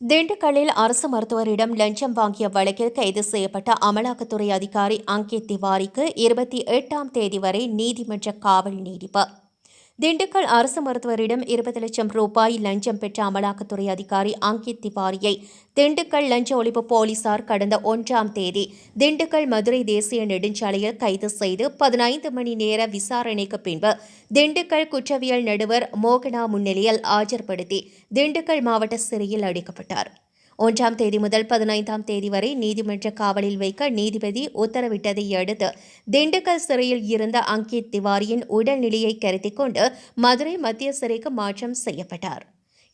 திண்டுக்கல்லில் அரசு மருத்துவரிடம் லஞ்சம் வாங்கிய வழக்கில் கைது செய்யப்பட்ட அமலாக்கத்துறை அதிகாரி அங்கித் திவாரிக்கு இருபத்தி எட்டாம் தேதி வரை நீதிமன்ற காவல் நீடிப்பு திண்டுக்கல் அரசு மருத்துவரிடம் இருபது லட்சம் ரூபாய் லஞ்சம் பெற்ற அமலாக்கத்துறை அதிகாரி அங்கித் திவாரியை திண்டுக்கல் லஞ்ச ஒழிப்பு போலீசார் கடந்த ஒன்றாம் தேதி திண்டுக்கல் மதுரை தேசிய நெடுஞ்சாலையில் கைது செய்து பதினைந்து மணி நேர விசாரணைக்கு பின்பு திண்டுக்கல் குற்றவியல் நடுவர் மோகனா முன்னிலையில் ஆஜர்படுத்தி திண்டுக்கல் மாவட்ட சிறையில் அடைக்கப்பட்டார். ஒன்றாம் தேதி முதல் பதினைந்தாம் தேதி வரை நீதிமன்ற காவலில் வைக்க நீதிபதி உத்தரவிட்டதை அடுத்து திண்டுக்கல் சிறையில் இருந்த அங்கித் திவாரியின் உடல்நிலையை கருத்தில் கொண்டு மதுரை மத்திய சிறைக்கு மாற்றம் செய்யப்பட்டார்.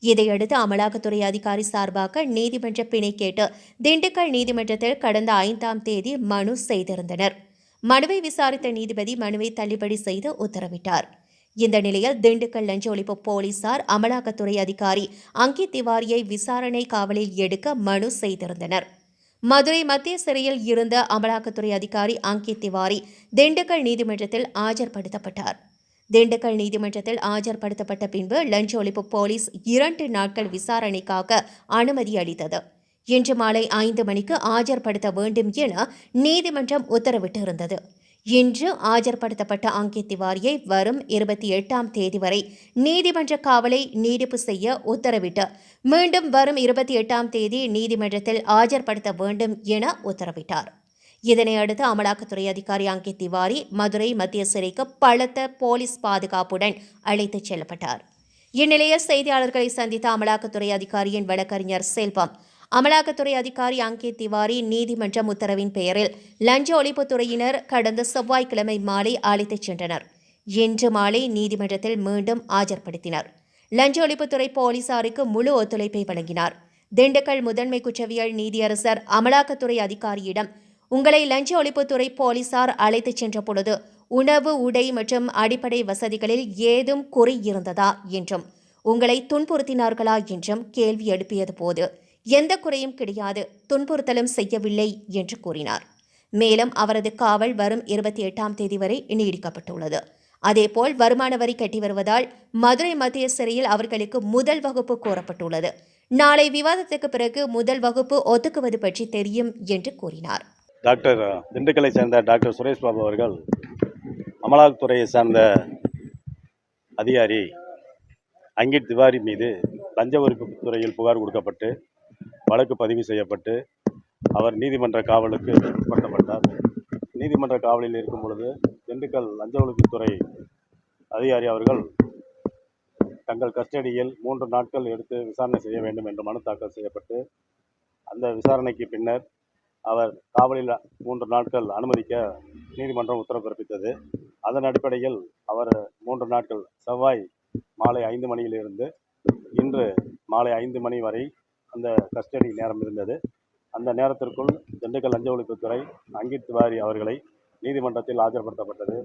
இதையடுத்து அமலாக்கத்துறை அதிகாரி சார்பாக நீதிமன்ற பிணை கேட்டு திண்டுக்கல் நீதிமன்றத்தில் கடந்த ஐந்தாம் தேதி மனு செய்திருந்தனர். மனுவை விசாரித்த நீதிபதி மனுவை தள்ளுபடி செய்து உத்தரவிட்டார். இந்த நிலையில் திண்டுக்கல் லஞ்ச ஒழிப்பு போலீசார் அமலாக்கத்துறை அதிகாரி அங்கித் திவாரியை விசாரணை காவலில் எடுக்க மனு செய்திருந்தனர். மதுரை மத்திய சிறையில் இருந்த அமலாக்கத்துறை அதிகாரி அங்கித் திவாரி திண்டுக்கல் நீதிமன்றத்தில் ஆஜர்படுத்தப்பட்டார். திண்டுக்கல் நீதிமன்றத்தில் ஆஜர்படுத்தப்பட்ட பின்பு லஞ்ச ஒழிப்பு போலீஸ் இரண்டு நாட்கள் விசாரணைக்காக அனுமதி அளித்தது. இன்று மாலை ஐந்து மணிக்கு ஆஜர்படுத்த வேண்டும் என நீதிமன்றம் உத்தரவிட்டிருந்தது. இன்று ஆஜர்படுத்தப்பட்ட அங்கித் திவாரியை வரும் இருபத்தி எட்டாம் தேதி வரை நீதிமன்ற காவலை நீடிப்பு செய்ய உத்தரவிட்டு மீண்டும் வரும் இருபத்தி எட்டாம் தேதி நீதிமன்றத்தில் ஆஜர்படுத்த வேண்டும் என உத்தரவிட்டார். இதனையடுத்து அமலாக்கத்துறை அதிகாரி அங்கித் திவாரி மதுரை மத்திய சிறைக்கு பலத்த போலீஸ் பாதுகாப்புடன் அழைத்துச் செல்லப்பட்டார். இந்நிலையில் செய்தியாளர்களை சந்தித்த அமலாக்கத்துறை அதிகாரியின் வழக்கறிஞர் செல்வம் அமலாக்கத்துறை அதிகாரி அங்கித் திவாரி நீதிமன்றம் உத்தரவின் பெயரில் லஞ்ச ஒழிப்புத்துறையினர் கடந்த செவ்வாய்க்கிழமை மாலை அழைத்துச் சென்றனர். இன்று மாலை நீதிமன்றத்தில் மீண்டும் ஆஜர்படுத்தினர். லஞ்ச ஒழிப்புத்துறை போலீசாருக்கு முழு ஒத்துழைப்பை வழங்கினார். திண்டுக்கல் முதன்மை குற்றவியல் நீதியரசர் அமலாக்கத்துறை அதிகாரியிடம் உங்களை லஞ்ச ஒழிப்புத்துறை போலீசார் அழைத்துச் சென்ற பொழுது உணவு உடை மற்றும் அடிப்படை வசதிகளில் ஏதும் குறை இருந்ததா? என்றும் உங்களை துன்புறுத்தினார்களா? என்றும் கேள்வி எழுப்பியது போது எந்த குறையும் கிடையாது துன்புறுத்தலும் செய்யவில்லை என்று கூறினார். மேலும் அவரது காவல் வரும் இருபத்தி எட்டாம் தேதி வரை நீடிக்கப்பட்டுள்ளது. அதேபோல் வருமான வரி கட்டி வருவதால் மதுரை மத்திய சிறையில் அவர்களுக்கு முதல் வகுப்பு கோரப்பட்டுள்ளது. நாளை விவாதத்துக்கு பிறகு முதல் வகுப்பு ஒதுக்குவது பற்றி தெரியும் என்று கூறினார். டாக்டர் திண்டுக்கலை சேர்ந்த டாக்டர் சுரேஷ் பாபு அவர்கள் அமலாக்கத்துறையை சார்ந்த அதிகாரி அங்கிட் திவாரி மீது லஞ்ச ஒழிப்பு துறையில் புகார் கொடுக்கப்பட்டு வழக்கு பதிவு செய்யப்பட்டு அவர் நீதிமன்ற காவலுக்கு உட்படுத்தப்பட்டார். நீதிமன்ற காவலில் இருக்கும் பொழுது திண்டுக்கல் லஞ்ச ஒழிப்புத்துறை அதிகாரி அவர்கள் தங்கள் கஸ்டடியில் மூன்று நாட்கள் எடுத்து விசாரணை செய்ய வேண்டும் என்று மனு தாக்கல் செய்யப்பட்டு அந்த விசாரணைக்கு பின்னர் அவர் காவலில் மூன்று நாட்கள் அனுமதிக்க நீதிமன்றம் உத்தரவு பிறப்பித்தது. அதன் அடிப்படையில் அவர் மூன்று நாட்கள் செவ்வாய் மாலை ஐந்து மணியிலிருந்து இன்று மாலை ஐந்து மணி வரை அந்த கஸ்டடி நேரம் இருந்தது. அந்த நேரத்திற்குள் திண்டுக்கல் லஞ்ச ஒழிப்புத்துறை அங்கித் திவாரி அவர்களை நீதிமன்றத்தில் ஆஜர்படுத்தப்பட்டது.